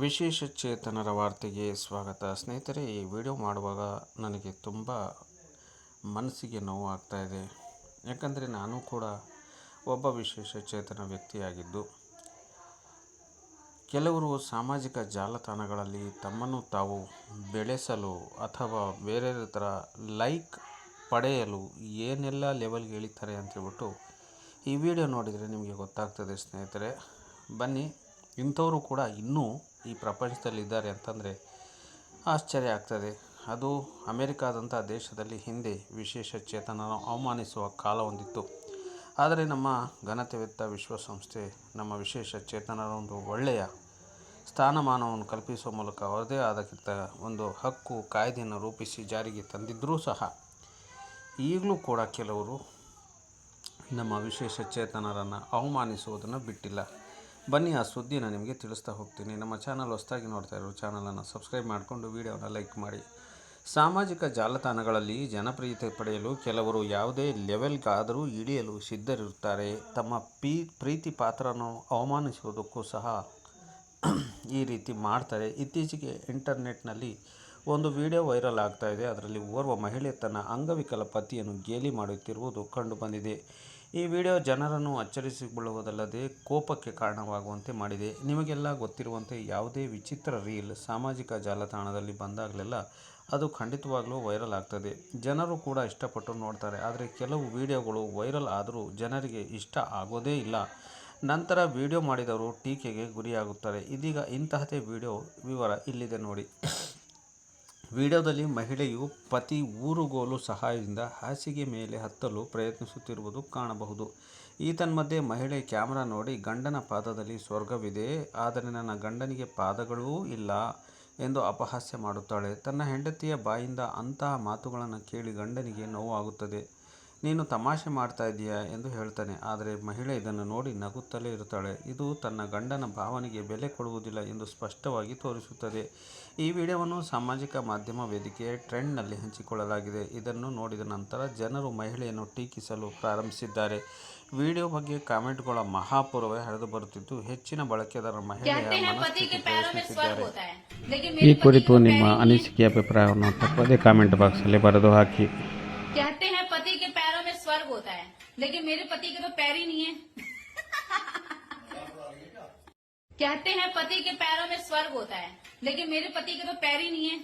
ವಿಶೇಷ ಚೇತನರ ವಾರ್ತೆಗೆ ಸ್ವಾಗತ. ಸ್ನೇಹಿತರೆ, ಈ ವಿಡಿಯೋ ಮಾಡುವಾಗ ನನಗೆ ತುಂಬ ಮನಸ್ಸಿಗೆ ನೋವು ಇದೆ. ಯಾಕಂದರೆ ನಾನು ಕೂಡ ಒಬ್ಬ ವಿಶೇಷ ಚೇತನ ವ್ಯಕ್ತಿಯಾಗಿದ್ದು, ಕೆಲವರು ಸಾಮಾಜಿಕ ಜಾಲತಾಣಗಳಲ್ಲಿ ತಮ್ಮನ್ನು ತಾವು ಬೆಳೆಸಲು ಅಥವಾ ಬೇರೆ ಥರ ಲೈಕ್ ಪಡೆಯಲು ಏನೆಲ್ಲ ಲೆವೆಲ್ಗೆ ಇಳಿತಾರೆ ಅಂತೇಳ್ಬಿಟ್ಟು ಈ ವಿಡಿಯೋ ನೋಡಿದರೆ ನಿಮಗೆ ಗೊತ್ತಾಗ್ತದೆ ಸ್ನೇಹಿತರೆ. ಬನ್ನಿ, ಇಂಥವರು ಕೂಡ ಇನ್ನೂ ಈ ಪ್ರಪಂಚದಲ್ಲಿದ್ದಾರೆ ಅಂತಂದರೆ ಆಶ್ಚರ್ಯ ಆಗ್ತದೆ. ಅದು ಅಮೇರಿಕಾದಂಥ ದೇಶದಲ್ಲಿ ಹಿಂದೆ ವಿಶೇಷ ಚೇತನನ ಅವಮಾನಿಸುವ ಕಾಲ ಹೊಂದಿತ್ತು. ಆದರೆ ನಮ್ಮ ಘನತೆವೆತ್ತ ವಿಶ್ವಸಂಸ್ಥೆ, ನಮ್ಮ ವಿಶೇಷ ಚೇತನರ ಒಂದು ಒಳ್ಳೆಯ ಸ್ಥಾನಮಾನವನ್ನು ಕಲ್ಪಿಸುವ ಮೂಲಕ ಅವರದೇ ಆದಕ್ಕಿಂತ ಒಂದು ಹಕ್ಕು, ಕಾಯ್ದೆಯನ್ನು ರೂಪಿಸಿ ಜಾರಿಗೆ ತಂದಿದ್ದರೂ ಸಹ ಈಗಲೂ ಕೂಡ ಕೆಲವರು ನಮ್ಮ ವಿಶೇಷ ಚೇತನರನ್ನು ಅವಮಾನಿಸುವುದನ್ನು ಬಿಟ್ಟಿಲ್ಲ. ಬನ್ನಿ, ಆ ಸುದ್ದಿನ ನಿಮಗೆ ತಿಳಿಸ್ತಾ ಹೋಗ್ತೀನಿ. ನಮ್ಮ ಚಾನಲ್ ಹೊಸದಾಗಿ ನೋಡ್ತಾ ಇರೋ ಚಾನಲನ್ನು ಸಬ್ಸ್ಕ್ರೈಬ್ ಮಾಡಿಕೊಂಡು ವಿಡಿಯೋನ ಲೈಕ್ ಮಾಡಿ. ಸಾಮಾಜಿಕ ಜಾಲತಾಣಗಳಲ್ಲಿ ಜನಪ್ರಿಯತೆ ಪಡೆಯಲು ಕೆಲವರು ಯಾವುದೇ ಲೆವೆಲ್ಗಾದರೂ ಇಳಿಯಲು ಸಿದ್ಧರಿರುತ್ತಾರೆ. ತಮ್ಮ ಪೀ, ಪ್ರೀತಿ ಪಾತ್ರವನ್ನು ಅವಮಾನಿಸುವುದಕ್ಕೂ ಸಹ ಈ ರೀತಿ ಮಾಡ್ತಾರೆ. ಇತ್ತೀಚೆಗೆ ಇಂಟರ್ನೆಟ್ನಲ್ಲಿ ಒಂದು ವಿಡಿಯೋ ವೈರಲ್ ಆಗ್ತಾ ಇದೆ. ಅದರಲ್ಲಿ ಓರ್ವ ಮಹಿಳೆ ತನ್ನ ಅಂಗವಿಕಲ ಪತಿಯನ್ನು ಗೇಲಿ ಮಾಡುತ್ತಿರುವುದು ಕಂಡುಬಂದಿದೆ ಈ ವಿಡಿಯೋ ಜನರನ್ನು ಅಚ್ಚರಿಸಿಕೊಳ್ಳುವುದಲ್ಲದೆ ಕೋಪಕ್ಕೆ ಕಾರಣವಾಗುವಂತೆ ಮಾಡಿದೆ. ನಿಮಗೆಲ್ಲ ಗೊತ್ತಿರುವಂತೆ ಯಾವುದೇ ವಿಚಿತ್ರ ರೀಲ್ ಸಾಮಾಜಿಕ ಜಾಲತಾಣದಲ್ಲಿ ಬಂದಾಗಲೆಲ್ಲ ಅದು ಖಂಡಿತವಾಗಲೂ ವೈರಲ್ ಆಗ್ತದೆ. ಜನರು ಕೂಡ ಇಷ್ಟಪಟ್ಟು ನೋಡ್ತಾರೆ. ಆದರೆ ಕೆಲವು ವಿಡಿಯೋಗಳು ವೈರಲ್ ಆದರೂ ಜನರಿಗೆ ಇಷ್ಟ ಆಗೋದೇ ಇಲ್ಲ. ನಂತರ ವಿಡಿಯೋ ಮಾಡಿದವರು ಟೀಕೆಗೆ ಗುರಿಯಾಗುತ್ತಾರೆ. ಇದೀಗ ಇಂತಹದೇ ವಿಡಿಯೋ ವಿವರ ಇಲ್ಲಿದೆ ನೋಡಿ. ವಿಡಿಯೋದಲ್ಲಿ ಮಹಿಳೆಯು ಪತಿ ಊರುಗೋಲು ಸಹಾಯದಿಂದ ಹಾಸಿಗೆ ಮೇಲೆ ಹತ್ತಲು ಪ್ರಯತ್ನಿಸುತ್ತಿರುವುದು ಕಾಣಬಹುದು. ಈತನ್ಮಧ್ಯೆ ಮಹಿಳೆ ಕ್ಯಾಮರಾ ನೋಡಿ, ಗಂಡನ ಪಾದದಲ್ಲಿ ಸ್ವರ್ಗವಿದೆ, ಆದರೆ ನನ್ನ ಗಂಡನಿಗೆ ಪಾದಗಳೂ ಇಲ್ಲ ಎಂದು ಅಪಹಾಸ್ಯ ಮಾಡುತ್ತಾಳೆ. ತನ್ನ ಹೆಂಡತಿಯ ಬಾಯಿಂದ ಅಂತಹ ಮಾತುಗಳನ್ನು ಕೇಳಿ ಗಂಡನಿಗೆ ನೋವಾಗುತ್ತದೆ. ನೀನು ತಮಾಷೆ ಮಾಡ್ತಾ ಇದೀಯಾ ಎಂದು ಹೇಳ್ತಾನೆ. ಆದರೆ ಮಹಿಳೆ ಇದನ್ನು ನೋಡಿ ನಗುತ್ತಲೇ ಇರುತ್ತಾಳೆ. ಇದು ತನ್ನ ಗಂಡನ ಭಾವನೆಗೆ ಬೆಲೆ ಕೊಡುವುದಿಲ್ಲ ಎಂದು ಸ್ಪಷ್ಟವಾಗಿ ತೋರಿಸುತ್ತದೆ. ಈ ವಿಡಿಯೋವನ್ನು ಸಾಮಾಜಿಕ ಮಾಧ್ಯಮ ವೇದಿಕೆ ಟ್ರೆಂಡ್ನಲ್ಲಿ ಹಂಚಿಕೊಳ್ಳಲಾಗಿದೆ. ಇದನ್ನು ನೋಡಿದ ನಂತರ ಜನರು ಮಹಿಳೆಯನ್ನು ಟೀಕಿಸಲು ಪ್ರಾರಂಭಿಸಿದ್ದಾರೆ. ವಿಡಿಯೋ ಬಗ್ಗೆ ಕಾಮೆಂಟ್ಗಳ ಮಹಾಪೂರವೇ ಹರಿದುಬರುತ್ತಿದ್ದು, ಹೆಚ್ಚಿನ ಬಳಕೆದಾರ ಮಹಿಳೆಯ ಈ ಕುರಿತು ನಿಮ್ಮ ಅನಿಸಿಕೆ, ಅಭಿಪ್ರಾಯವನ್ನು ತಪ್ಪದೇ ಕಾಮೆಂಟ್ ಬಾಕ್ಸಲ್ಲಿ ಬರೆದು ಹಾಕಿ. स्वर्ग होता है। लेकिन मेरे पति के तो पैर ही नहीं है। कहते हैं पति के पैरों में स्वर्ग होता है लेकिन मेरे पति के तो पैर ही नहीं है।